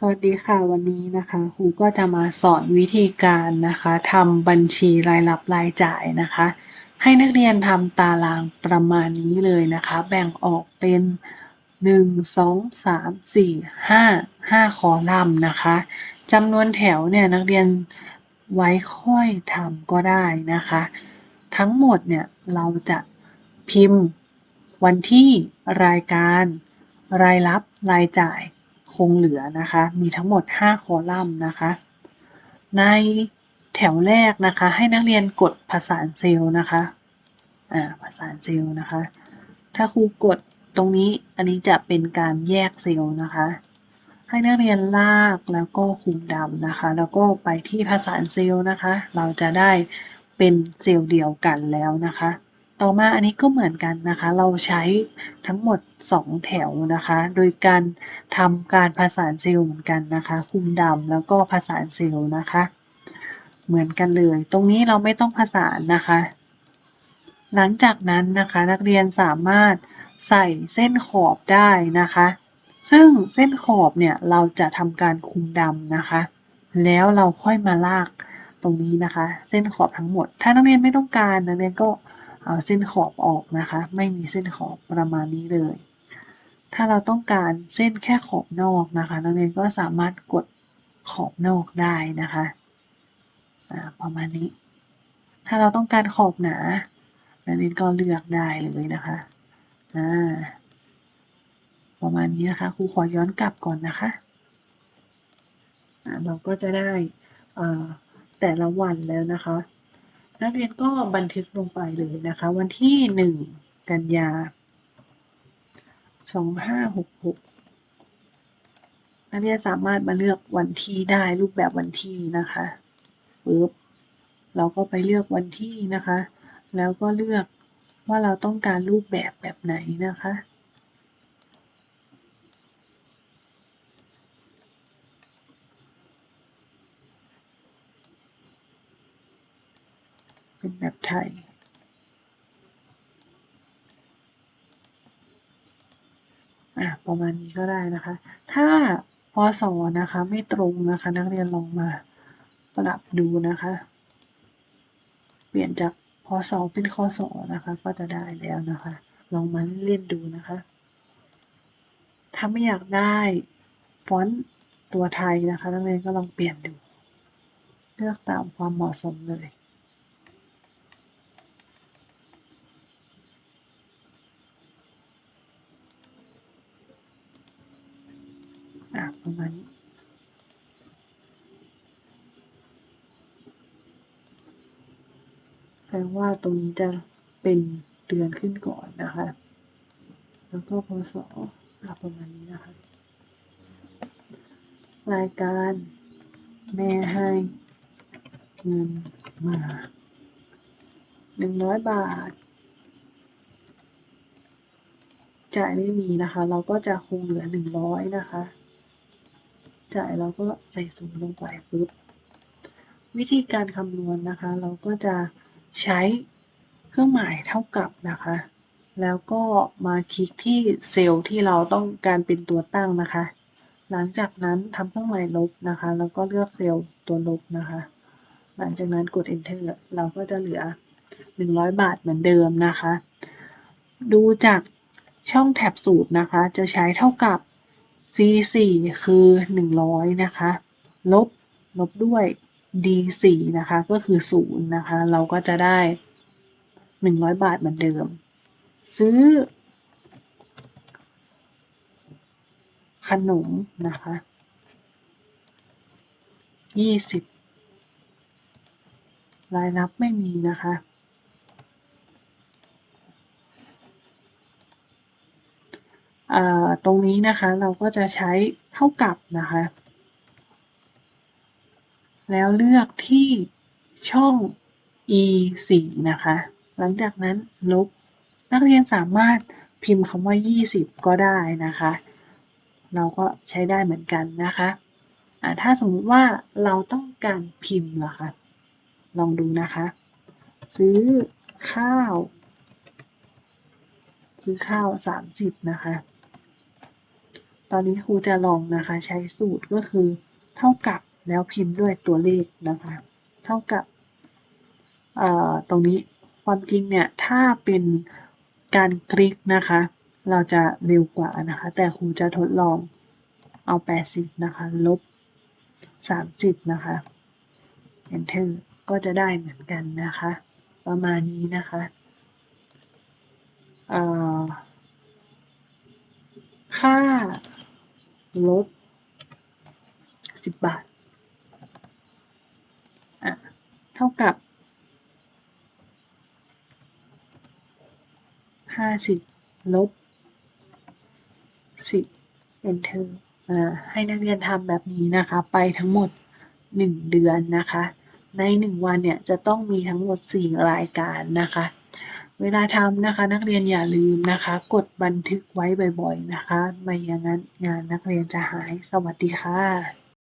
สวัสดีค่ะ วันนี้นะคะครูก็จะมาสอนวิธีการนะคะทำบัญชีรายรับรายจ่ายนะคะ ให้นักเรียนทำตารางประมาณนี้เลยนะคะ แบ่งออกเป็น 1 2 3 4 5 5 คอลัมน์นะคะจำนวนแถวเนี่ยนักเรียนไว้ค่อยทำก็ได้นะคะ ทั้งหมดเนี่ยเราจะพิมพ์วันที่รายการ รายรับรายจ่าย คงเหลือนะคะ มีทั้งหมด 5 คอลัมน์นะคะ ในแถวแรกนะคะ ให้นักเรียนกดผสานเซลล์นะคะ อ่าผสานเซลล์นะคะ ถ้าครูกดตรงนี้อันนี้จะเป็นการแยกเซลล์นะคะ ให้นักเรียนลากแล้วก็คุมดำนะคะ แล้วก็ไปที่ผสานเซลล์นะคะ เราจะได้เป็นเซลล์เดียวกันแล้วนะคะ ต่อมาอันนี้ก็เหมือนกันนะคะ เราใช้ทั้งหมด 2 แถวนะคะ โดยการทำการผสานเซลล์เหมือนกันนะคะ คุมดำแล้วก็ผสานเซลล์นะคะ เหมือนกันเลย ตรงนี้เราไม่ต้องผสานนะคะ หลังจากนั้นนะคะนักเรียนสามารถใส่เส้นขอบได้นะคะ ซึ่งเส้นขอบเนี่ยเราจะทำการคุมดำนะคะ แล้วเราค่อยมาลากตรงนี้นะคะ เส้นขอบทั้งหมด ถ้านักเรียนไม่ต้องการนักเรียนก็ เอาเส้นขอบออกนะคะ ไม่มีเส้นขอบประมาณนี้เลย ถ้าเราต้องการเส้นแค่ขอบนอกนะคะ นักเรียนก็สามารถกดขอบนอกได้นะคะประมาณนี้ ถ้าเราต้องการขอบหนานักเรียนก็เลือกได้เลยนะคะประมาณนี้นะคะครูขอย้อนกลับก่อนนะคะเราก็จะได้แต่ละวันแล้วนะคะ นักเรียนก็บันทึกลงไปเลยนะคะ วันที่หนึ่งกันยาสองห้าหกหกนักเรียนสามารถมาเลือกวันที่ได้รูปแบบวันที่นะคะปึ๊บเราก็ไปเลือกวันที่นะคะ แล้วก็เลือกว่าเราต้องการรูปแบบแบบไหนนะคะ เป็นแบบไทย อะประมาณนี้ก็ได้นะคะ ถ้าพศนะคะไม่ตรงนะคะ นักเรียนลองมาปรับดูนะคะ เปลี่ยนจากพศเป็นคศนะคะ ก็จะได้แล้วนะคะ ลองมาเล่นดูนะคะ ถ้าไม่อยากได้ฟอนต์ตัวไทยนะคะนักเรียนก็ลองเปลี่ยนดู เลือกตามความเหมาะสมเลย อะ ประมาณนี้แสดงว่าตรงนี้จะเป็นเดือนขึ้นก่อนนะคะ แล้วก็พศอะประมาณนี้นะคะ รายการแม่ให้เงินมาหนึ่งร้อยบาท จ่ายไม่มีนะคะ เราก็จะคงเหลือหนึ่งร้อยนะคะ จ่ายเราก็ใส่ศูนย์ลงไปปุ๊บวิธีการคำนวณนะคะ เราก็จะใช้เครื่องหมายเท่ากับนะคะ แล้วก็มาคลิกที่เซลล์ที่เราต้องการเป็นตัวตั้งนะคะ หลังจากนั้นทำเครื่องหมายลบนะคะ แล้วก็เลือกเซลล์ตัวลบนะคะ หลังจากนั้นกด enter เราก็จะเหลือ 100 บาทเหมือนเดิมนะคะ ดูจากช่องแท็บสูตรนะคะ จะใช้เท่ากับ C4 คือ 100 นะคะ ลบ ลบด้วย D4 นะคะ ก็คือ 0 นะคะ เราก็จะได้ 100 บาทเหมือนเดิม ซื้อ ขนมนะคะ 20 รายรับไม่มีนะคะ อ่า ตรงนี้นะคะเราก็จะใช้เท่ากับนะคะ แล้วเลือกที่ช่อง e 4นะคะ หลังจากนั้นลบ นักเรียนสามารถพิมพ์คำว่า 20 ก็ได้นะคะ เราก็ใช้ได้เหมือนกันนะคะถ้าสมมติว่าเราต้องการพิมพ์ล่ะคะลองดูนะคะ ซื้อข้าว ซื้อข้าว 30 นะคะ ตอนนี้ครูจะลองนะคะใช้สูตรก็คือ เท่ากับแล้วพิมพ์ด้วยตัวเลขนะคะ เท่ากับตรงนี้ความจริงเนี่ยถ้าเป็นการคลิกนะคะ เราจะเร็วกว่านะคะ แต่ครูจะทดลองเอา 80 นะคะ ลบ 30 นะคะ enter ก็จะได้เหมือนกันนะคะ ประมาณนี้นะคะค่า ลบ10บาท อะ เท่ากับ50ลบ10 enter อ่า ให้นักเรียนทำแบบนี้นะคะ ไปทั้งหมด1เดือนนะคะ ใน1วันเนี่ยจะต้องมีทั้งหมด4รายการนะคะ เวลาทำนะคะ นักเรียนอย่าลืมนะคะ กดบันทึกไว้บ่อย ๆ นะคะ ไม่อย่างนั้นงานนักเรียนจะหายสวัสดีค่ะ